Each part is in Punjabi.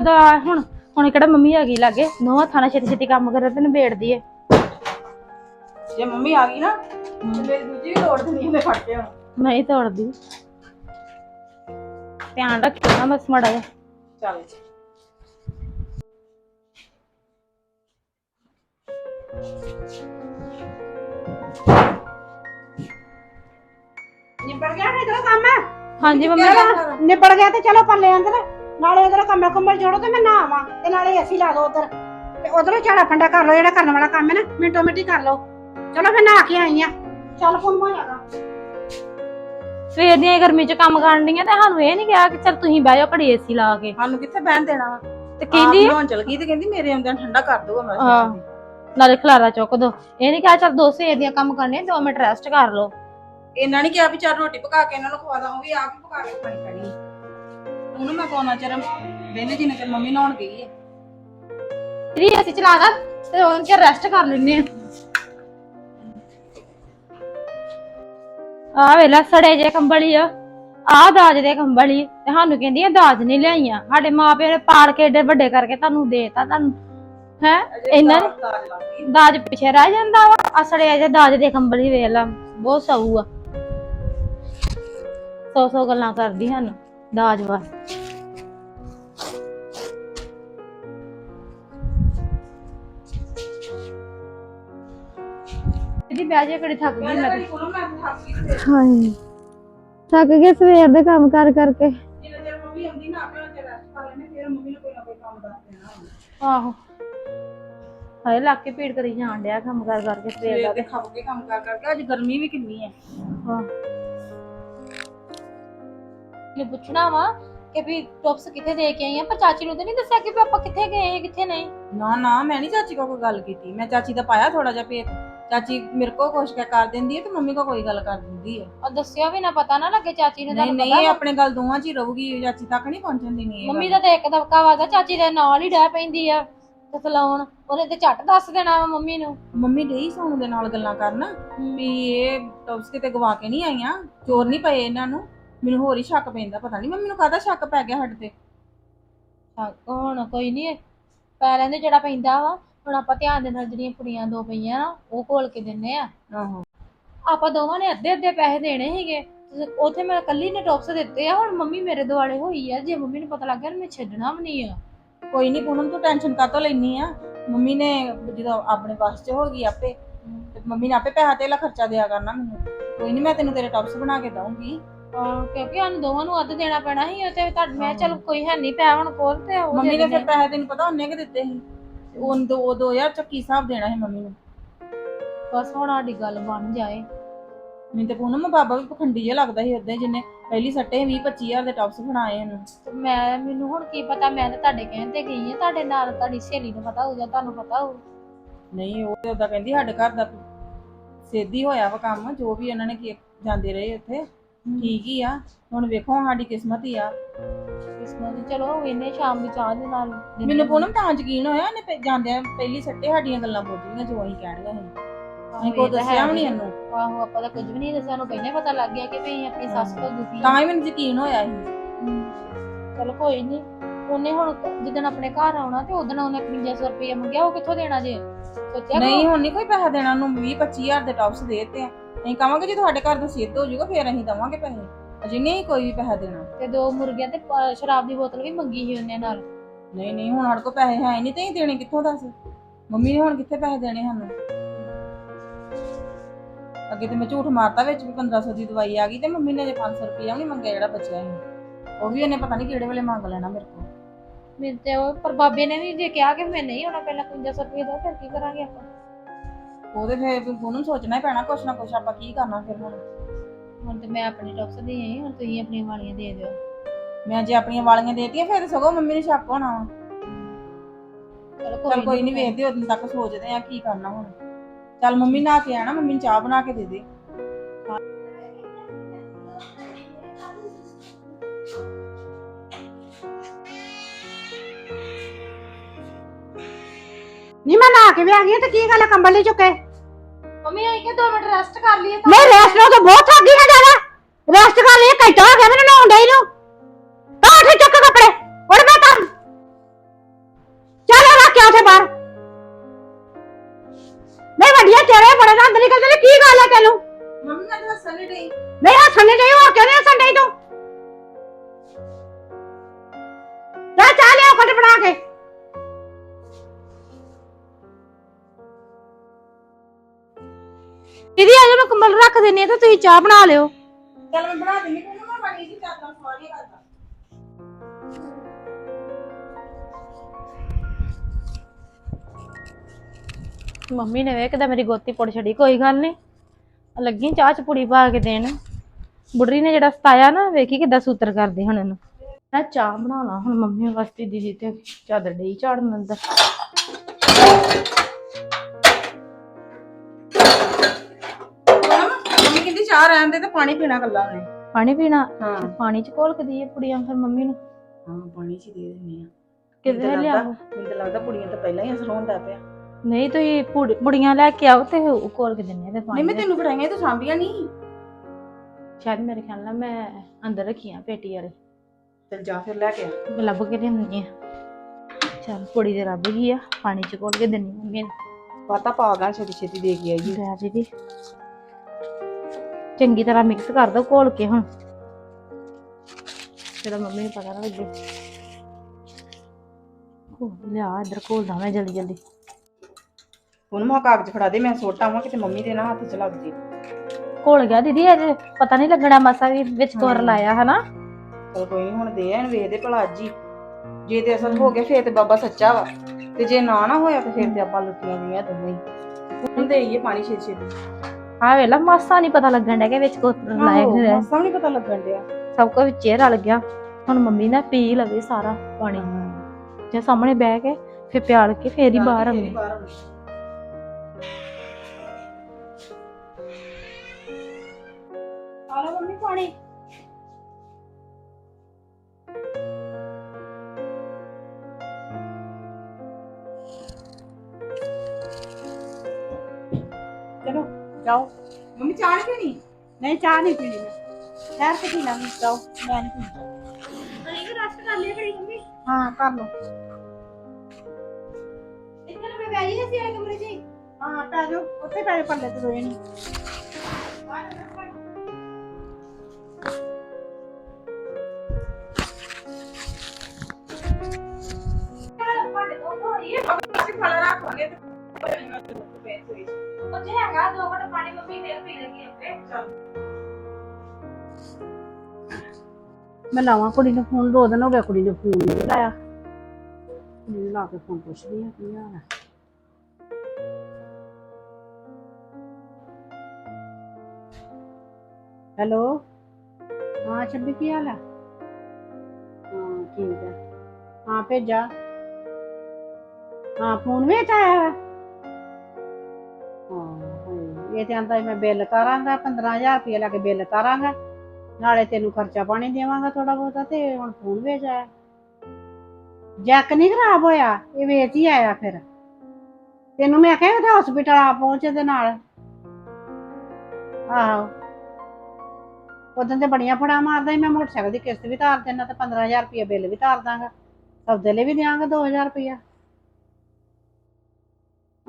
ਦਾ ਹੁਣ ਹੁਣ ਕਿਹੜਾ ਮੰਮੀ ਆ ਗਈ ਲਾਗੇ? ਨੋਆ ਥਾਣਾ ਛੇਤੀ ਛੇਤੀ ਕੰਮ ਕਰੇ ਤੇ ਨਿਬੇੜਦੀ ਏ ਜੇ ਮੰਮੀ ਆ ਗਈ ਨਾ ਤੇ ਮੇਰੀ ਦੂਜੀ ਵੀ ਤੋੜ ਦੇਣੀ ਉਹਨੇ ਫੜ ਕੇ ਹੁਣ ਨਹੀਂ ਤੋੜਦੀ। ਧਿਆਨ ਰੱਖਿਓ ਨਾ ਬਸ ਮੜਾ ਜਾ ਚੱਲ। ਨਿਬੜ ਗਿਆ ਨਾ ਇਧਰ ਕੰਮ? ਹਾਂਜੀ ਮੰਮੀ ਨਿਬੜ ਗਿਆ ਤੇ ਚਲੋ ਪੱਲੇ ਅੰਦਰ। ਨਾਲੇ ਉਧਰ ਕੰਬਲ ਕੰਬਲ ਜੋੜੋ ਤੇ ਮੈਂ ਨਹਾਵਾਂ ਤੇ ਨਾਲੇ ਅਸੀਂ ਲਾ ਦੋ ਉਧਰ। ਤੇ ਉਧਰੋਂ ਝਾੜਾ ਫੰਡਾ ਕਰ ਲਓ ਜਿਹੜਾ ਕਰਨ ਵਾਲਾ ਕੰਮ ਹੈ ਨਾ ਮਿੰਟੋ ਮਿੰਟੀ ਕਰ ਲਓ। ਚਲੋ ਮੈਂ ਨਹਾ ਕੇ ਆਈ ਆ। ਚੱਲ ਫੋਨ ਮਾਰਿਆਗਾ ਸਵੇਰ ਦੀਆਂ ਇਹ ਗਰਮੀ ਚ ਕੰਮ ਕਰਨ ਡੀਆਂ ਤੇ ਸਾਨੂੰ ਇਹ ਨਹੀਂ ਕਿਹਾ ਕਿ ਚਲ ਤੁਸੀਂ ਬਹਿ ਜਾਓ ਘੜੀ ਏਸੀ ਲਾ ਕੇ। ਸਾਨੂੰ ਕਿੱਥੇ ਬਹਿਣ ਦੇਣਾ ਵਾ? ਤੇ ਕਹਿੰਦੀ ਆਪ ਨਹਾਉਣ ਚਲ ਗਈ ਤੇ ਕਹਿੰਦੀ ਮੇਰੇ ਆਉਂਦਿਆਂ ਠੰਡਾ ਕਰ ਦੂਗਾ ਮੈਂ ਹਾਂ। ਨਾਲੇ ਖਲਾਰਾ ਚੁੱਕ ਦੋ। ਇਹ ਨਹੀਂ ਕਿਹਾ ਚਲ ਦੋ ਸਵੇਰ ਦੀਆਂ ਕੰਮ ਕਰਨੇ 2 ਮਿੰਟ ਰੈਸਟ ਕਰ ਲਓ। ਇਹਨਾਂ ਨੇ ਕਿਹਾ ਵੀ ਚੱਲ ਰੋਟੀ ਪਕਾ ਕੇ ਇਹਨਾਂ ਨੂੰ ਖਵਾ ਦਾਂ ਉਹ ਵੀ ਆਪ ਹੀ ਪਕਾ ਕੇ ਖਾਣੀ ਪੈਣੀ। ਉਹਨੂੰ ਮੈਂ ਕੋਨਾ ਚਿਰ ਵੇਲੇ ਜਿੰਨੇ ਚਿਰ ਮੰਮੀ ਨਹਾਉਣ ਗਈ ਹੈ। ਜੀ ਅਸੀਂ ਚਲਾ ਦਾਂ ਤੇ ਉਹਨਾਂ ਚ ਰੈਸਟ ਕਰ ਲੈਣੇ ਆ ਆ ਵੇਲਾ ਸੜੇ ਜੇ ਕੰਬਲੀ ਆ। ਆ ਦਾਜ ਦੇ ਕੰਬਲੀ ਤੇ ਸਾਨੂੰ ਕਹਿੰਦੀ ਆ ਦਾਜ ਨਹੀਂ ਲਿਆਈਆਂ। ਸਾਡੇ ਮਾਪੇ ਨੇ ਪਾਲ ਕੇ ਏਡੇ ਵੱਡੇ ਕਰਕੇ ਤੁਹਾਨੂੰ ਦੇਤਾ ਤੁਹਾਨੂੰ। ਹੈ? ਇਹਨਾਂ ਨੇ? ਦਾਜ ਪਿੱਛੇ ਰਹਿ ਜਾਂਦਾ ਵਾ। ਆ ਸੜੇ ਜੇ ਦਾਜ ਦੇ ਕੰਬਲੀ ਵੇਖ ਲਾ। ਬਹੁਤ ਸਊ ਆ। ਸੌ ਸੌ ਗੱਲਾਂ ਕਰਦੀ ਹਨ ਦਾਜ ਵਾ। ਇਹਦੀ ਬਹਿ ਜੇ ਕੜੀ ਥੱਕ ਗਈ ਮੈਂ ਤੇ। ਥੱਕ ਗਏ ਸਵੇਰ ਦੇ ਕੰਮ ਕਰ ਕਰਕੇ। ਜਿੰਨੇ ਚਿਰ ਮੰਮੀ ਆਉਂਦੀ ਨਾ ਆਪਣਾ ਚਿਰ ਰੈਸਟ ਕਰ ਲੈਣੇ ਫਿਰ ਮੰਮੀ ਨੂੰ ਕੋਈ ਨਾ ਕੋਈ ਕੰਮ ਦੱਸ ਦੇਣਾ ਆਹੋ। ਹਾਏ ਲੱਕ ਕੇ ਪੀੜ ਕਰੀ ਜਾਣ ਡਿਆ ਕੰਮ ਕਰ ਕਰਕੇ ਸਵੇਰ ਦਾ ਸਵੇਰ ਦੇ ਖੱਪ ਕੇ ਕੰਮ ਕਰ ਕਰਕੇ ਅੱਜ ਗਰਮੀ ਵੀ ਕਿੰਨੀ ਹੈ। ਹਾਂ। ਨੇ ਪੁੱਛਣਾ ਵਾ ਕਿ ਵੀ ਟੌਪਸ ਕਿੱਥੇ ਦੇ ਕੇ ਆਈ ਆ? ਪਰ ਚਾਚੀ ਨੂੰ ਤਾਂ ਨਹੀਂ ਦੱਸਿਆ ਕਿ ਵੀ ਆਪਾਂ ਕਿੱਥੇ ਗਏ ਆ ਕਿੱਥੇ ਨਹੀਂ? ਨਾ ਨਾ ਮੈਂ ਨਹੀਂ ਚਾਚੀ ਕੋਲ ਕੋਈ ਗੱਲ ਕੀਤੀ। ਮੈਂ ਚਾਚੀ ਦਾ ਪਾਇਆ ਥੋੜਾ ਜਿਹਾ ਪੇਟ। ਚਾਚੀ ਮੇਰੇ ਕੁ ਕਰ ਦਿੰਦੀ ਹੈ ਤੇ ਮੰਮੀ ਕੋਲ ਕੋਈ ਗੱਲ ਕਰ ਦਿੰਦੀ ਹੈ। ਔਰ ਦੱਸਿਆ ਵੀ ਨਾ ਪਤਾ ਨਾ ਲੱਗੇ ਚਾਚੀ ਨੂੰ ਨਹੀਂ ਤੁਹਾਨੂੰ ਨਹੀਂ ਇਹ। ਆਪਣੇ ਗੱਲ ਦੋਵਾਂ ਚ ਹੀ ਰਹੂਗੀ ਚਾਚੀ ਤੱਕ ਨਹੀਂ ਪਹੁੰਚਣ ਦੇਣੀ ਇਹ ਮੰਮੀ। ਦਾ ਤਾਂ ਇੱਕ ਦਬਕਾ ਵਾਦਾ ਚਾਚੀ ਦੇ ਨਾਲ ਹੀ ਡੈ ਪੈਂਦੀ ਆ ਤਸਲਾਉਣ ਉਹਨੇ ਤੇ ਝੱਟ ਦੱਸ ਦੇਣਾ ਵਾ ਮੰਮੀ ਨੂੰ। ਮੰਮੀ ਡਈ ਸੋਨੂੰ ਦੇ ਨਾਲ ਗੱਲਾਂ ਕਰਨ ਵੀ ਇਹ ਟੌਪਸ ਕਿਤੇ ਗਵਾ ਕੇ ਨਹੀਂ ਆਈਆਂ? ਚੋਰ ਨਹੀਂ ਪਏ ਇਹਨਾਂ ਨੂੰ? ਮੈਨੂੰ ਹੋਰ ਹੀ ਸ਼ੱਕ ਪੈਂਦਾ ਪਤਾ ਨਹੀਂ ਮੰਮੀ ਨੂੰ ਕਾਹਦਾ ਸ਼ੱਕ ਪੈ ਗਿਆ ਸਾਡੇ ਤੇ? ਹੁਣ ਕੋਈ ਨਹੀਂ ਪੈ ਲੈਂਦੇ ਜਿਹੜਾ ਪੈਂਦਾ ਵਾ ਹੁਣ ਆਪਾਂ ਧਿਆਨ ਦੇ ਨਾਲ ਜਿਹੜੀਆਂ ਕੁੜੀਆਂ ਦੋ ਪਈਆਂ ਨਾ ਉਹ ਘੋਲ ਕੇ ਦਿੰਨੇ ਆ। ਆਹੋ। ਆਪਾਂ ਦੋਵਾਂ ਨੇ ਅੱਧੇ ਅੱਧੇ ਪੈਸੇ ਦੇਣੇ ਸੀਗੇ ਉੱਥੇ ਮੈਂ ਇਕੱਲੀ ਨੇ ਟੌਪਸ ਦਿੱਤੇ ਆ ਹੁਣ ਮੰਮੀ ਮੇਰੇ ਦੁਆਲੇ ਹੋਈ ਆ ਜੇ ਮੰਮੀ ਨੂੰ ਪਤਾ ਲੱਗ ਗਿਆ ਮੈਂ ਛੱਡਣਾ ਵੀ ਨਹੀਂ ਆ। ਕੋਈ ਨਹੀਂ ਪੂਨਮ ਤੂੰ ਟੈਨਸ਼ਨ ਕਾਤੋਂ ਲੈਣੀ ਆ? ਮੰਮੀ ਨੇ ਜਦੋਂ ਆਪਣੇ ਵਾਸ ਚ ਹੋ ਗਈ ਆਪੇ ਤੇ ਮੰਮੀ ਨੇ ਆਪੇ ਪੈਸਾ ਤੇਲਾ ਖਰਚਾ ਦਿਆ ਕਰਨਾ ਮੈਨੂੰ। ਕੋਈ ਨਹੀਂ ਮੈਂ ਤੈਨੂੰ ਤੇਰੇ ਟੌਪਸ ਬਣਾ ਕੇ ਦਊਂਗੀ। ਹਾਂ, ਕਿਉਂਕਿ ਸਾਨੂੰ ਦੋਵਾਂ ਨੂੰ ਅੱਧ ਦੇਣਾ ਪੈਣਾ ਸੀ ਉਹ ਤੇ ਤੁਹਾਡੇ ਮੈਂ ਚੱਲ ਕੋਈ ਹੈ ਨਹੀਂ ਪੈ ਹੁਣ ਕੋਲ ਤੇ ਉਹ ਮੰਮੀ ਦੇ ਨੇ ਫਿਰ। ਪੈਸੇ ਤੈਨੂੰ ਪਤਾ ਉਹਨੇ ਕਿ ਦਿੱਤੇ ਸੀ? ਉਹ ਦੋ 2000 ਚ ਕੀ ਹਿਸਾਬ ਦੇਣਾ ਸੀ ਮੰਮੀ ਨੂੰ? ਬਸ ਹੁਣ ਸਾਡੀ ਗੱਲ ਬਣ ਜਾਏ। ਮੈਨੂੰ ਤੇ ਪੂਨਮ ਬਾਬਾ ਵੀ ਪਖੰਡੀ ਜਿਹਾ ਲੱਗਦਾ ਸੀ ਉਦੋਂ ਜਿੰਨੇ ਪਹਿਲੀ ਸੱਟੇ 20 25000 ਦੇ ਟੌਪਸ ਬਣਾਏ ਇਹਨੂੰ। ਤੇ ਮੈਂ ਮੈਨੂੰ ਹੁਣ ਕੀ ਪਤਾ ਮੈਂ ਤਾਂ ਤੁਹਾਡੇ ਕਹਿਣ ਤੇ ਗਈ ਆ ਤੁਹਾਡੇ ਨਾਲ ਤੁਹਾਡੀ ਸਹੇਲੀ ਨੂੰ ਪਤਾ ਹੋਊ ਜਾਂ ਤੁਹਾਨੂੰ ਪਤਾ ਹੋਊ। ਨਹੀਂ ਉਹ ਤੇ ਉਦਾਂ ਕਹਿੰਦੀ ਸਾਡੇ ਘਰ ਦਾ ਸੇਧੀ ਹੋਇਆ ਵਾ ਕੰਮ ਜੋ ਵੀ ਉਹਨਾਂ ਨੇ ਕੀ ਜਾਂਦੇ ਰਹੇ ਉੱਥੇ। ਠੀਕ ਹੀ ਆ। ਹੁਣ ਵੇਖੋ ਸਾਡੀ ਕਿਸਮਤ ਹੀ ਆ। ਕਿਸਮਤ ਦੀ ਚਲੋ ਇਹਨੇ ਸ਼ਾਮ ਦੀ ਚਾਹ ਦੇ ਨਾਲ ਮੈਨੂੰ ਪੂਨਮ ਤਾਂ ਯਕੀਨ ਹੋਇਆ ਇਹਨੇ ਜਾਂਦਿਆਂ ਪਹਿਲੀ ਸੱਟੇ ਸਾਡੀਆਂ ਗੱਲਾਂ ਬੋਲੀਆਂ ਜੋ ਅਸੀਂ ਕਹਿਣੀਆਂ ਸੀ ਅਸੀਂ ਕੋਈ ਦੱਸਿਆ ਵੀ ਨਹੀਂ। ਇਹਨੂੰ। ਆਹੋ ਆਪਾਂ ਤਾਂ ਕੁਝ ਵੀ ਨਹੀਂ ਦੱਸਿਆ ਨੂੰ ਪਹਿਲਾਂ ਹੀ ਪਤਾ ਲੱਗ ਗਿਆ ਕਿ ਵੀ ਅਸੀਂ ਆਪਣੀ ਸੱਸ ਤੋਂ ਦੁਖੀ ਤਾਂ ਹੀ ਮੈਨੂੰ ਯਕੀਨ ਹੋਇਆ ਸੀ ਚਲੋ ਕੋਈ ਨਹੀਂ ਉਹਨੇ ਹੁਣ ਜਿੱਦਣ ਆਪਣੇ ਘਰ ਆਉਣਾ ਤੇ ਉਦੋਂ ਉਹਨੇ 5500 ਰੁਪਏ ਮੰਗਿਆ ਉਹ ਕਿੱਥੋਂ ਦੇਣਾ ਜੇ? ਸੋਚਿਆ ਨਹੀਂ ਹੁਣ ਨਹੀਂ ਕੋਈ ਪੈਸਾ ਦੇਣਾ ਉਹਨੂੰ 20 25000 ਦੇ ਟੌਪਸ ਦੇਤੇ ਆ। ਅਸੀਂ ਕਹਾਂਗੇ ਜੇ ਤੁਹਾਡੇ ਘਰ ਦਾ ਸਿੱਧ ਹੋ ਜਾਊਗਾ ਫਿਰ ਅਸੀਂ ਦਵਾਂਗੇ ਪੈਸੇ। ਅਜੇ ਨਹੀਂ ਕੋਈ ਵੀ ਪੈਸਾ ਦੇਣਾ। ਤੇ ਦੋ ਮੁਰਗੀਆਂ ਤੇ ਪ- ਸ਼ਰਾਬ ਦੀ ਬੋਤਲ ਵੀ ਮੰਗੀ ਸੀ ਉਹਨੇ ਨਾਲ। ਨਹੀਂ ਨਹੀਂ ਹੁਣ ਸਾਡੇ ਕੋਲ ਪੈਸੇ ਹੈ ਨਹੀਂ ਤੇ ਅਸੀਂ ਦੇਣੇ ਕਿੱਥੋਂ ਦੱਸ? ਮੰਮੀ ਨੇ ਹੁਣ ਕਿੱਥੇ ਪੈਸੇ ਦੇਣੇ ਸਾਨੂੰ? ਅੱਗੇ ਤੇ ਮੈਂ ਝੂਠ ਮਾਰਤਾ ਵਿੱਚ ਵੀ 1500 ਦੀ ਦਵਾਈ ਆ ਗਈ ਤੇ ਮੰਮੀ ਨੇ ਜੇ 500 ਰੁਪਇਆ ਵੀ ਨਹੀਂ ਮੰਗਿਆ ਜਿਹੜਾ ਬਚਿਆ ਸੀ ਉਹ ਵੀ ਉਹਨੇ ਪਤਾ ਨਹੀਂ ਕਿਹੜੇ ਵੇਲੇ ਮੰਗ ਲੈਣਾ ਮੇਰੇ ਕੋਲ। ਮੇਰੇ ਤੇ ਉਹ ਪਰ ਬਾਬੇ ਨੇ ਵੀ ਜੇ ਕਿਹਾ ਕਿ ਮੈਂ ਨਹੀਂ ਹੋਣਾ ਪਹਿਲਾਂ 5500 ਰੁਪਏ ਦੋ ਫਿਰ ਕੀ ਕਰਾਂਗੇ ਆਪਾਂ? ਉਹਦੇ ਫਿਰ ਉਹਨੂੰ ਸੋਚਣਾ ਹੀ ਪੈਣਾ ਕੁਛ ਨਾ ਕੁਛ ਆਪਾਂ ਕੀ ਕਰਨਾ ਫਿਰ ਹੁਣ। ਹੁਣ ਤੇ ਮੈਂ ਆਪਣੀ ਟੌਕਸ ਦੇ ਆਈ ਹੁਣ ਤੁਸੀਂ ਆਪਣੀਆਂ ਵਾਲੀਆਂ ਦੇ ਦਿਓ। ਮੈਂ ਜੇ ਆਪਣੀਆਂ ਵਾਲੀਆਂ ਦੇਤੀਆਂ ਫਿਰ ਸਗੋਂ ਮੰਮੀ ਨੇ ਸ਼ੱਕ ਹੋਣਾ ਵਾ। ਚਲੋ ਕੋਈ ਨਹੀਂ ਵੇਖਦੇ ਉਦੋਂ ਤੱਕ ਸੋਚਦੇ ਆ ਕੀ ਕਰਨਾ ਹੁਣ। ਚੱਲ ਮੰਮੀ ਨਹਾ ਕੇ ਆਣਾ ਮੰਮੀ ਨੂੰ ਚਾਹ ਬਣਾ ਕੇ ਦੇ ਦੇ। ਨਹੀਂ ਮੈਂ ਨਾ ਕੇ ਵੀ ਆ ਗਈ ਹਾਂ ਤੇ ਕੀ ਗੱਲ ਆ, ਕੰਬਲ ਨਹੀਂ ਚੁੱਕੇ? ਮੰਮੀ ਆਈ ਕਿ 2 ਮਿੰਟ ਰੈਸਟ ਕਰ ਲਈਏ ਤਾਂ ਮੈਂ ਰੈਸਟ ਨਾਲ ਤਾਂ ਬਹੁਤ ਥੱਕ ਗਈ ਨਾ ਜ਼ਿਆਦਾ। ਰੈਸਟ ਕਰ ਲਈ ਘੰਟਾ ਹੋ ਗਿਆ ਮੈਨੂੰ ਨਹਾਉਣ ਡਈ ਨੂੰ। ਤਾਂ ਉੱਠ ਚੁੱਕ ਕੱਪੜੇ ਹੁਣ ਮੈਂ ਕੰਮ ਚੱਲ ਰੱਖ ਕੇ ਉੱਥੇ ਬਾਹਰ। ਮੈਂ ਵੱਡੀਆਂ ਤੇਰੇ ਬੜੇ ਦੰਦ ਨਿਕਲਦੇ ਨੇ ਕੀ ਗੱਲ ਆ ਤੈਨੂੰ? ਮੰਮੀ ਮੈਂ ਤਾਂ ਹੱਸਣ ਨਹੀਂ ਰਹੀ ਨਹੀਂ ਹੱਸਣ ਨਹੀਂ ਡਈ ਹੋਰ ਕਿਉਂ ਨਹੀਂ ਹੱਸਣ ਡਈ ਤੂੰ? ਲੈ ਚਾਹ ਲਿਆ ਘਟ ਬਣਾ ਕੇ। ਦੀਦੀ ਆ ਜਾ ਮੈਂ ਕੰਬਲ ਰੱਖ ਦਿੰਨੀ ਆ ਤੇ ਤੁਸੀਂ ਚਾਹ ਬਣਾ ਲਿਓ। ਚੱਲ ਮੈਂ ਬਣਾ ਦਿੰਦੀ ਤੈਨੂੰ ਮੈਂ ਬਣੀ ਦੀ ਚਾਦਰਾਂ ਸਵਾਰੀਆਂ ਕਰਦਾ ਮੰਮੀ ਨੇ ਵੇਖਦਾ ਮੇਰੀ ਗੋਤੀ ਪੁੜ ਛੜੀ ਕੋਈ ਗੱਲ ਨਹੀਂ ਲੱਗੀ ਚਾਹ ਚ ਪੁੜੀ ਪਾ ਕੇ ਦੇਣ। ਬੁੱਢੀ ਨੇ ਜਿਹੜਾ ਸਤਾਇਆ ਨਾ ਵੇਖੀ ਕਿੱਦਾਂ ਸੂਤਰ ਕਰਦੇ ਹੁਣ ਇਹਨੂੰ। ਮੈਂ ਚਾਹ ਬਣਾ ਲਾ ਹੁਣ ਮੰਮੀ ਵਾਸਤੇ ਦੀਦੀ ਤੇ ਚਾਦਰ ਡਈ ਝਾੜਨ ਅੰਦਰ। ਰਹਿਣ ਦੇ ਤੇ ਪਾਣੀ ਪੀਣਾ ਕੱਲਾ ਉਹਨੇ। ਪਾਣੀ ਪੀਣਾ? ਹਾਂ। ਪਾਣੀ ਚ ਘੋਲ ਕੇ ਦਈਏ ਪੁੜੀਆਂ ਫਿਰ ਮੰਮੀ ਨੂੰ। ਹਾਂ ਪਾਣੀ ਚ ਦੇ ਦਿੰਨੀ ਆ। ਮੈਨੂੰ ਲਿਆ ਮੈਨੂੰ ਤਾਂ ਲੱਗਦਾ ਕੁੜੀਆਂ ਤਾਂ ਪਹਿਲਾਂ ਹੀ ਅਸਰ ਹੁੰਦਾ ਪਿਆ। ਨਹੀਂ ਤੁਸੀਂ ਪੁੜ- ਪੁੜੀਆਂ ਲੈ ਕੇ ਆਓ ਤੇ ਉਹ ਘੋਲ ਕੇ ਦਿੰਨੇ ਆ ਤੇ ਪਾਣੀ ਨਹੀਂ ਮੈਂ ਦੇ- ਤੈਨੂੰ ਫੜਾਈਆਂ ਤੂੰ ਸਾਂਭੀਆਂ ਨਹੀਂ? ਸ਼ਾਇਦ ਮੇਰੇ ਖਿਆਲ ਨਾਲ ਮੈਂ ਅੰਦਰ ਰੱਖੀਆਂ ਪੇਟੀ ਵਾਲੇ। ਚਲ ਜਾ ਫਿਰ ਲੈ ਕੇ ਆ। ਮੈਂ ਲੱਭ ਕੇ ਲਿਆਉਂਦੀ ਆ। ਚੱਲ ਪੁੜੀ ਦੇ ਰੱਬ ਗਈ ਆ ਪਾਣੀ ਚ ਘੋਲ ਕੇ ਦਿੰਨੀ ਮੰਮੀ ਨੂੰ। ਪਤਾ ਪਾਗਾ ਛੇਤੀ ਛੇਤੀ ਦੇ ਕੇ ਆਈਏ। ਲੈ ਦੀਦੀ। ਚੰਗੀ ਤਰ੍ਹਾਂ ਮਿਕਸ ਕਰ ਦੋ ਘੋਲ ਕੇ ਹੁਣ। ਜਿਹੜਾ ਮੰਮੀ ਨੂੰ ਪਤਾ ਨਾ ਲੱਗੇ। ਘੋਲ ਲਿਆ ਇੱਧਰ ਘੋਲਦਾ ਮੈਂ ਜਲਦੀ ਜਲਦੀ। ਹੁਣ ਮਾ ਕਾਗਜ਼ ਫੜਾ ਦੇ ਮੈਂ ਸੋਟਾ ਆਵਾਂ ਕਿਤੇ ਮੰਮੀ ਦੇ ਨਾ ਹੱਥ ਚ ਲੱਗ ਜੇ। ਘੋਲ ਗਿਆ ਦੀਦੀ ਇਹ ਪਤਾ ਨਹੀਂ ਲੱਗਣਾ ਮਸਾ ਵੀ ਵਿੱਚ ਕੋਰ। ਲਾਇਆ ਹਨਾ? ਚਲ ਕੋਈ ਨੀ ਹੁਣ ਦੇ ਐਨ ਵੇਖਦੇ ਭਲਾ ਅੱਜ ਹੀ। ਜੇ ਤੇ ਅਸਲ ਹੋ ਗਿਆ ਫੇਰ ਤੇ ਬਾਬਾ ਸੱਚਾ ਵਾ। ਤੇ ਜੇ ਨਾ ਨਾ ਹੋਇਆ ਤੇ ਫੇਰ ਤੇ ਆਪਾਂ ਲੁੱਟੀਆਂ ਗਈਆਂ ਦੋਵੇਂ ਹੀ। ਹੁਣ ਦੇਈਏ ਪਾਣੀ ਛੇ ਛੇ। ਆ ਵੇਲਾ ਮਾਸਾ ਨਹੀਂ ਪਤਾ ਲੱਗਣ ਡਿਆ ਕਿ ਵਿੱਚ ਕੋਰ ਲਾਇਆ ਨਹੀਂ ਰਿਹਾ ਮਸਾਂ ਨਹੀਂ ਪਤਾ ਲੱਗਣ ਡਿਆ। ਸਭ ਕੁਝ ਵਿੱਚੇ ਰਲ ਗਿਆ। ਹੁਣ ਮੰਮੀ ਨਾ ਪੀ ਲਵੇ ਸਾਰਾ ਪਾਣੀ। ਜੇ ਸਾਹਮਣੇ ਬਹਿ ਕੇ ਫਿਰ ਪਿਆਲ ਕੇ ਫੇਰ ਹੀ ਬਾਹਰ ਆਉਂਦੇ। ਆ ਲਓ ਮੰਮੀ ਪਾਣੀ। ਜਾਓ। ਮੰਮੀ ਚਾਹ ਨਹੀਂ ਪੀਣੀ? ਨਹੀਂ ਚਾਹ ਨਹੀਂ ਪੀਣੀ ਮੈਂ। ਠਹਿਰ ਕੇ ਪੀ ਲਾਂਗੀ ਜਾਓ। ਮੈਂ ਨਹੀਂ ਪੀਣੀ ਅਰੇ ਰੈਸਟ ਕਰ ਲਈ ਬੜੀ ਮੰਮੀ। ਹਾਂ ਕਰ ਲਓ। ਇੱਥੇ ਮੈਂ ਬੈਠੀ ਸੀ ਆ ਕਮਰੇ 'ਚ ਹੀ। ਹਾਂ ਪੈ ਜਾਓ। ਉੱਥੇ ਪੈ ਜਾਓ ਪੱਲੇ ਤੇ ਦੋਏ ਨਹੀਂ ਮੈਂ ਲਾਵਾਂ ਕੁੜੀ ਨੂੰ ਫੋਨ ਦੋ ਦਿਨ ਹੋ ਗਏ ਕੁੜੀ ਨੇ ਫੋਨ ਨਹੀਂ ਲਾਇਆ। ਕੁੜੀ ਲਾ ਕੇ ਫੋਨ ਪੁੱਛਦੀ ਆ ਕੀ ਹਾਲ ਹੈ। ਹੈਲੋ? ਹਾਂ ਛੱਬੀ, ਕੀ ਹਾਲ ਹੈ? ਹਾਂ, ਠੀਕ ਹੈ। ਹਾਂ, ਭੇਜਾ। ਹਾਂ ਫੋਨ ਵਿੱਚ ਆਇਆ ਵਾ ਹਾਂ, ਇਹ ਤੇ ਆਂਦਾ ਮੈਂ ਬਿੱਲ ਕਰਾਂਗਾ 15000 ਰੁਪਏ ਲਾ ਕੇ ਬਿੱਲ ਕਰਾਂਗਾ। ਨਾਲੇ ਤੈਨੂੰ ਖਰਚਾ ਪਾਣੀ ਦੇਵਾਂਗਾ ਥੋੜਾ ਬਹੁਤਾ ਤੇ ਹੁਣ ਫੋਨ ਵੇਚ ਆਇਆ। ਜੈਕ ਨਹੀਂ ਖਰਾਬ ਹੋਇਆ? ਇਹ ਵੇਚ ਹੀ ਆਇਆ ਫਿਰ। ਤੈਨੂੰ ਮੈਂ ਕਿਹਾ ਉਹਦਾ ਹਸਪੀਟਲ ਆ ਪਹੁੰਚੇ ਦੇ ਨਾਲ। ਆਹੋ। ਉਦੋਂ ਤੇ ਬੜੀਆਂ ਫੜਾ ਮਾਰਦਾ ਸੀ, ਮੈਂ ਮੋਟਰਸਾਈਕਲ ਦੀ ਕਿਸ਼ਤ ਵੀ ਤਾਰ ਦੇਣਾ ਤੇ 15000 ਰੁਪਏ ਬਿੱਲ ਵੀ ਤਾਰ ਦਾਂਗਾ। ਸੌਦੇ ਲਈ ਵੀ ਦਿਆਂਗਾ 2000 ਰੁਪਇਆ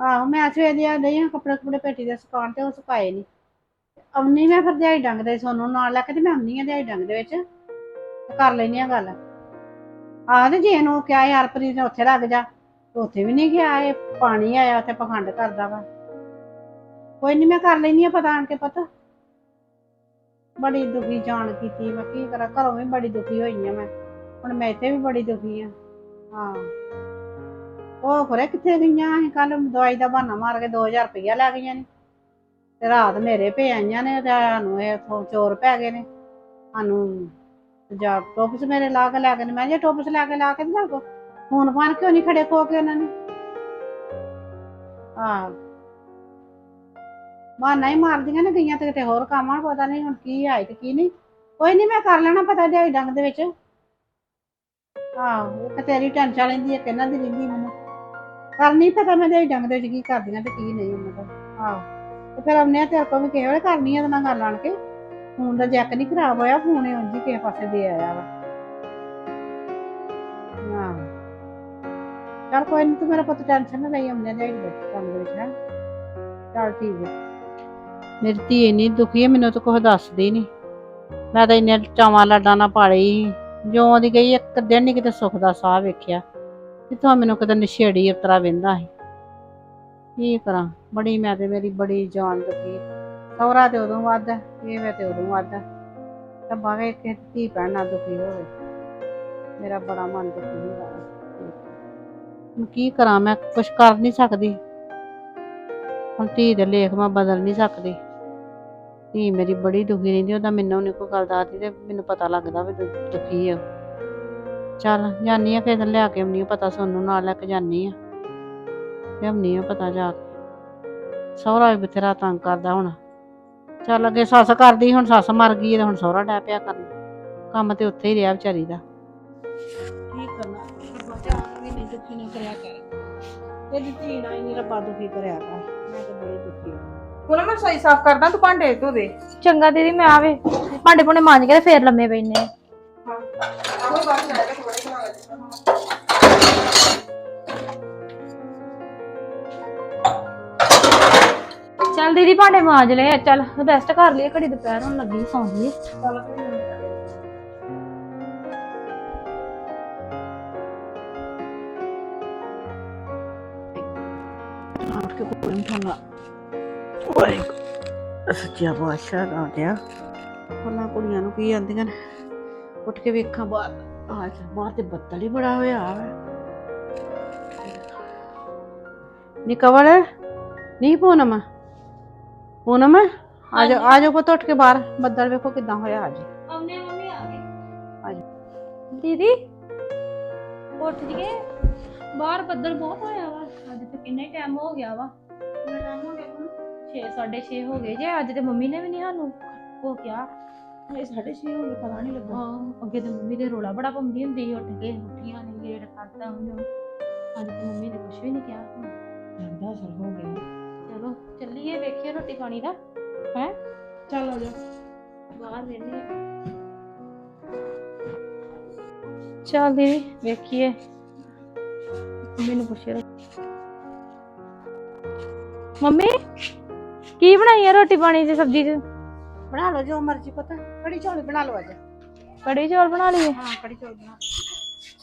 ਆਹੋ, ਮੈਂ ਸਵੇਰ ਦੀ ਆ ਗਈ ਹਾਂ ਕੱਪੜੇ ਕੁਪੜੇ ਪੇਟੀ ਦੇ ਸੁਕਾਉਣ ਤੇ ਉਹ ਸੁਕਾਏ ਨਹੀਂ ਆਉਣੀ ਮੈਂ ਫਿਰ ਦਿਹਾੜੀ ਡੰਗ ਦੇ ਸੋਨੂੰ ਨਾਲ ਲੈ ਕੇ ਤੇ ਮੈਂ ਆਉਣੀ ਆ ਦਿਹਾੜੀ ਡੰਗ ਦੇ ਵਿੱਚ। ਤੇ ਕਰ ਲੈਣੀ ਆ ਗੱਲ। ਆਹ ਤੇ ਜੇ ਇਹਨੂੰ ਕਿਹਾ ਯਾਰ ਪ੍ਰੀਤ ਨੇ ਉੱਥੇ ਲੱਗ ਜਾ, ਤੇ ਉੱਥੇ ਵੀ ਨਹੀਂ ਗਿਆ ਇਹ ਪਾਣੀ ਆਇਆ ਉੱਥੇ ਪਖੰਡ ਕਰਦਾ ਵਾ। ਕੋਈ ਨਹੀਂ ਮੈਂ ਕਰ ਲੈਣੀ ਆ ਪਤਾ ਆਣ ਕੇ ਪਤਾ। ਬੜੀ ਦੁਖੀ ਜਾਣ ਕੀਤੀ ਮੈਂ, ਕੀ ਕਰਾਂ, ਘਰੋਂ ਵੀ ਬੜੀ ਦੁਖੀ ਹੋਈ ਆ ਮੈਂ। ਹੁਣ ਮੈਂ ਇੱਥੇ ਵੀ ਬੜੀ ਦੁਖੀ ਆ। ਹਾਂ। ਉਹ ਖਰੇ ਕਿੱਥੇ ਗਈਆਂ ਅਸੀਂ ਕੱਲ ਦਵਾਈ ਦਾ ਬਹਾਨਾ ਮਾਰ ਕੇ 2000 ਰੁਪਇਆ ਲੈ ਗਈਆਂ ਨੇ। ਤੇ ਰਾਤ ਮੇਰੇ ਪੇ ਆਈਆਂ ਨੇ ਤੇ ਸਾਨੂੰ ਇਹ ਇੱਥੋਂ ਚੋਰ ਪੈ ਗਏ ਨੇ। ਸਾਨੂੰ ਜਾ ਟੋਪਸ ਮੇਰੇ ਲਾ ਕੇ ਲੈ ਗਏ ਨੇ। ਮੈਂ ਜੇ ਟੋਪਸ ਲਾ ਕੇ ਲਾ ਕੇ ਨਾ ਕੋ ਫੋਨ ਫਾਨ ਕਿਉਂ ਨਹੀਂ ਖੜੇ ਕੋ ਕੇ ਉਹਨਾਂ ਨੇ? ਆਹ ਬਹਾਨਾ ਹੀ ਮਾਰਦੀਆਂ ਨੇ ਗਈਆਂ ਤੇ ਕਿਤੇ ਹੋਰ ਕੰਮ ਆ, ਪਤਾ ਨਹੀਂ ਹੁਣ ਕੀ ਆਏ ਤੇ ਕੀ ਨਹੀਂ। ਕੋਈ ਨਹੀਂ ਮੈਂ ਕਰ ਲੈਣਾ ਪਤਾ ਦਿਹਾੜੀ ਡੰਗ ਦੇ ਵਿੱਚ। ਆਹੋ ਇੱਕ ਤੇਰੀ ਟੈਨਸ਼ਨ ਲੈਂਦੀ ਹੈ ਕਿਹਨਾਂ ਦੀ ਰਹਿੰਦੀ ਮੈਨੂੰ। ਕਰਨੀ ਪਤਾ ਮੈਂ ਦਿਹਾੜੀ ਡੰਗ ਦੇ ਵਿੱਚ ਕੀ ਕਰਦੀਆਂ ਤੇ ਕੀ ਨਹੀਂ ਉਹਨਾਂ ਦਾ। ਆਹੋ ਤੇ ਫਿਰ ਉਹਨੇ ਤੇਰੇ ਕੋਲ ਵੀ ਕਿਸੇ ਵੇਲੇ ਕਰਨੀ ਆ, ਉਹਦੇ ਨਾਲ ਗੱਲ ਆਣ ਕੇ। ਫੋਨ ਦਾ ਜੈਕ ਨਹੀਂ ਖਰਾਬ ਹੋਇਆ ਫੋਨ ਹੀ ਉਂਝ ਹੀ ਕਿਸੇ ਪਾਸੇ ਦੇ ਆਇਆ ਵਾ। ਹਾਂ। ਚੱਲ ਕੋਈ ਨਹੀਂ ਤੂੰ ਮੇਰਾ ਪੁੱਤ ਟੈਨਸ਼ਨ ਨਾ ਲਈ, ਆਉਂਦੇ ਦੇ ਕੰਮ ਦੇ ਵਿੱਚ, ਹੈ। ਚੱਲ ਠੀਕ ਹੈ ਮੇਰੀ ਧੀ ਇੰਨੀ ਦੁਖੀ ਹੈ ਮੈਨੂੰ ਤਾਂ ਕੁਝ ਦੱਸਦੀ ਨਹੀਂ ਮੈਂ ਤਾਂ ਇੰਨੇ ਚਾਵਾਂ ਲਾਡਾਂ ਨਾਲ ਪਾਲੀ ਸੀ। ਜਿਉਂ ਦੀ ਗਈ, ਇੱਕ ਦਿਨ ਨਹੀਂ ਕਿਤੇ ਸੁੱਖ ਦਾ ਸਾਹ ਵੇਖਿਆ। ਕਿਥੋਂ ਮੈਨੂੰ ਕਿਤੇ ਨਸ਼ੇੜੀ ਉਤਰਾ ਵਹਿੰਦਾ ਸੀ। ਕੀ ਕਰਾਂ? ਬੜੀ ਮੈਂ ਤੇ ਮੇਰੀ ਬੜੀ ਜਾਨ ਦੁਖੀ। ਸਹੁਰਾ ਤੇ ਉਦੋਂ ਵੱਧ ਹੈ, ਇਹ ਮੈਂ ਤੇ ਉਦੋਂ ਵੱਧ ਹੈ। ਤਾਂ ਬਾਵੇ ਕਿ ਧੀ ਭੈਣ ਨਾਲ ਦੁਖੀ ਹੋਵੇ ਮੇਰਾ ਬੜਾ ਮਨ ਦੁਖੀ ਹੁੰਦਾ ਹੈ। ਹੁਣ ਕੀ ਕਰਾਂ ਮੈਂ ਕੁਝ ਕਰ ਨਹੀਂ ਸਕਦੀ। ਹੁਣ ਧੀ ਦੇ ਲੇਖ ਮੈਂ ਬਦਲ ਨਹੀਂ ਸਕਦੀ। ਧੀ ਮੇਰੀ ਬੜੀ ਦੁਖੀ ਰਹਿੰਦੀ ਉਹਦਾ ਮੈਨੂੰ ਨਹੀਂ ਕੋਈ ਗੱਲ ਦੱਸਦੀ ਤੇ ਮੈਨੂੰ ਪਤਾ ਲੱਗਦਾ ਵੀ ਦੁ- ਦੁਖੀ ਆ ਚੱਲ ਜਾਨੀ ਆ ਫਿਰ ਲਿਆ ਕੇ ਆਉਣੀ ਪਤਾ ਸੋਨੂੰ ਨਾਲ ਲੈ ਕੇ ਜਾਨੀ ਆ ਲਿਆਉਣੀ ਆ ਪਤਾ ਜਾ ਕੇ। ਸਹੁਰਾ ਵੀ ਬਥੇਰਾ ਤੰਗ ਕਰਦਾ ਹੁਣ। ਚੱਲ ਅੱਗੇ ਸੱਸ ਕਰਦੀ ਹੁਣ ਸੱਸ ਮਰ ਗਈ ਤੇ ਹੁਣ ਸਹੁਰਾ ਡੈ ਪਿਆ ਕਰਨ। ਕੰਮ ਤੇ ਉੱਥੇ ਹੀ ਰਿਹਾ ਵਿਚਾਰੀ ਦਾ। ਕੀ ਕਰਨਾ? ਬੱਚਾ ਵੀ ਨਹੀਂ ਦੁਖੀ ਨਾ ਕਰਿਆ ਕਰ। ਇਹਦੀ ਧੀ ਨਾਲ ਹੀ ਨਹੀਂ ਰੱਬਾ ਦੁਖੀ ਕਰਿਆ ਕਰ? ਮੈਂ ਤਾਂ ਬੜੀ ਦੁਖੀ ਹਾਂ। ਹੁਣ ਮੈਂ ਸਹੀ ਸਾਫ਼ ਕਰਦਾ ਤੂੰ ਭਾਂਡੇ ਧੋ ਦੇ। ਚੰਗਾ ਦੀਦੀ ਮੈਂ ਆਵੇ। ਭਾਂਡੇ ਭੁੰਡੇ ਮਾਂਜ ਕੇ ਤੇ ਫੇਰ ਲੰਮੇ ਪੈਨੇ ਆਹੋ ਬਸ। ਚੱਲ ਦੀਦੀ ਭਾਂਡੇ ਮਾਂਜ ਲਏ ਚੱਲ ਰੈਸਟ ਕਰ ਲਈਏ, ਘੜੀ ਦੁਪਹਿਰ ਹੋਣ ਲੱਗੀ, ਸੌਂ ਜਾਈਏ। ਉੱਠ ਕੇ ਕੋਈ ਨਹੀਂ ਠੰਗਾ ਓਏ ਸੱਚਿਆ ਬਾਦਸ਼ਾਹ ਦਾ ਗਿਆ ਉਹਨਾਂ ਕੁੜੀਆਂ ਨੂੰ ਕੀ ਆਂਦੀਆਂ ਨੇ? ਉੱਠ ਕੇ ਵੇਖਾਂ ਬਾਹਰ। ਆਹ ਬਾਹਰ ਤੇ ਬੱਦਲ ਹੀ ਬੜਾ ਹੋਇਆ ਵਾ। ਨੀ ਕਵਲ ਨਹੀਂ ਪੂਨਮ? ਪੂਨਮ ਆ ਜਾ ਆ ਜਾ ਪੁੱਤ ਉੱਠ ਕੇ ਬਾਹਰ। ਬੱਦਲ ਵੇਖੋ ਕਿਦਾਂ ਹੋਇਆ ਅੱਜ। ਆਉਨੇ ਮੰਮੀ ਆ ਗਏ। ਆ ਦੀਦੀ ਉੱਠ ਜੀਏ। ਬਾਹਰ ਬੱਦਲ ਬਹੁਤ ਹੋਇਆ ਵਾ। ਅੱਜ ਤੇ ਕਿੰਨਾ ਹੀ ਟਾਈਮ ਹੋ ਗਿਆ ਵਾ। ਕਿੰਨਾ ਟਾਈਮ ਹੋ ਗਿਆ 6 6:30 ਹੋ ਗਏ ਜੇ। ਅੱਜ ਤੇ ਮੰਮੀ ਨੇ ਵੀ ਨਹੀਂ ਸਾਨੂੰ ਉਹ ਕਿਹਾ। ਇਹ 6:30 ਹੋ ਗਏ ਪਤਾ ਨਹੀਂ ਲੱਗਾ ਹਾਂ ਅੱਗੇ ਤੇ ਮੰਮੀ ਦੇ ਰੋਲਾ ਬੜਾ ਪਾਉਂਦੀ ਹੁੰਦੀ ਸੀ ਉੱਠ ਕੇ। ਉੱਠੀਆਂ ਨੇ ਗੇਟ ਕਰਦਾ ਉਹਨੂੰ। ਅੱਜ ਤੇ ਮੰਮੀ ਨੇ ਕੁਝ ਵੀ ਨਹੀਂ ਕਿਹਾ। ਜਾਂਦਾ ਅਸਰ ਹੋ ਗਿਆ। ਚਲੋ ਚੱਲੀਏ ਵੇਖੀਏ ਰੋਟੀ ਪਾਣੀ ਦਾ। ਹੈ? ਚੱਲ ਆ ਜਾ। ਬਾਹਰ ਵੇਲੇ ਚੱਲ ਦੀਦੀ ਵੇਖੀਏ। ਮੰਮੀ ਨੂੰ ਪੁੱਛਿਆ ਮੰਮੀ ਕੀ ਬਣਾਈ ਆ ਰੋਟੀ ਪਾਣੀ ਚ ਸਬਜ਼ੀ ਚ? ਬਣਾ ਲਓ ਜੋ ਮਰਜ਼ੀ ਪਤਾ। ਕੜੀ ਚੌਲ ਬਣਾ ਲਓ ਅੱਜ। ਕੜੀ ਚੌਲ ਬਣਾ ਲਈਏ? ਹਾਂ ਕੜੀ ਚੌਲ ਬਣਾ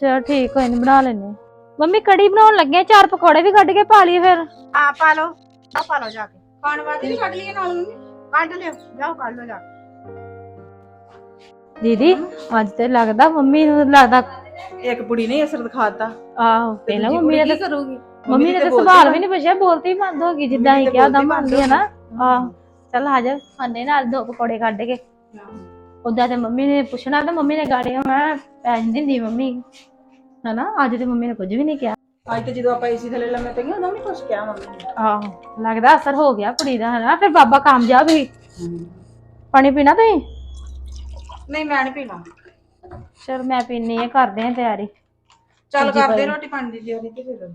ਚਲ ਠੀਕ ਹੋਏ ਨਹੀਂ ਬਣਾ ਲੈਨੇ ਮੰਮੀ ਕੜੀ ਬਣਾਉਣ ਲੱਗੇ ਆ, ਚਾਰ ਪਕੌੜੇ ਵੀ ਕੱਢ ਕੇ ਪਾ ਲਈਏ ਫਿਰ। ਆ ਪਾ ਲਓ। ਆ ਪਾ ਲਓ ਜਾ ਕੇ। ਖਾਣ ਵਾਸਤੇ ਵੀ ਕੱਢ ਲਈਏ ਨਾਲ ਮੰਮੀ ਕੱਢ ਲਿਓ। ਜਾਓ ਕੱਢ ਲਓ ਜਾ ਕੇ। ਦੀਦੀ ਅੱਜ ਤੇ ਲੱਗਦਾ ਮੰਮੀ ਨੂੰ ਲੱਗਦਾ ਇੱਕ ਕੁੜੀ ਨੇ ਅਸਰ ਦਿਖਾਤਾ। ਆਹੋ ਪਹਿਲਾਂ ਮੰਮੀ ਨੇ ਕੀ ਤਾਂ ਕਰੂਗੀ? ਮੰਮੀ ਨੇ ਤਾਂ ਸਵਾਲ ਵੀ ਨਹੀਂ ਪੁੱਛਿਆ ਬੋਲਤੀ ਬੰਦ ਹੋ ਗਈ ਜਿੱਦਾਂ ਹੀ ਕਿਹਾ ਉਦਾਂ ਮੰਨਦੀ ਆ ਨਾ। ਆਹ ਚੱਲ ਆ ਜਾ ਖਾਣੇ ਨਾਲ ਦੋ ਪਕੌੜੇ ਕੱਢ ਕੇ। ਉਦਾਂ ਤੇ ਮੰਮੀ ਨੇ ਪੁੱਛਣਾ ਤੇ ਮੰਮੀ ਨੇ ਗਾੜੀਆਂ ਮੈਂ ਪੈਣ ਦਿੰਦੀ ਮੰਮੀ। ਹਨਾ ਅੱਜ ਤੇ ਮੰਮੀ ਨੇ ਕੁਝ ਵੀ ਨਹੀਂ ਕਿਹਾ। ਅੱਜ ਤੇ ਜਦੋਂ ਆਪਾਂ ਏਸੀ ਥੱਲੇ ਲੰਮੇ ਪਈਆਂ ਉਦੋਂ ਵੀ ਕੁਛ ਕਿਹਾ ਮੰਮੀ ਨੇ। ਆਹੋ ਲੱਗਦਾ ਅਸਰ ਹੋ ਗਿਆ ਕੁੜੀ ਦਾ ਹਨਾ? ਫਿਰ ਬਾਬਾ ਕਾਮਯਾਬ ਹੀ। ਪਾਣੀ ਪੀਣਾ ਤੁਸੀਂ? ਨਹੀਂ ਮੈਂ ਨਹੀਂ ਪੀਣਾ। ਚਲ ਮੈਂ ਪੀਣੀ ਆ ਕਰਦੇ ਆ ਤਿਆਰੀ। ਚੱਲ ਕਰਦੇ ਰੋਟੀ ਪਾਣੀ ਦੀ ਤਿਆਰੀ ਤੇ ਫਿਰ।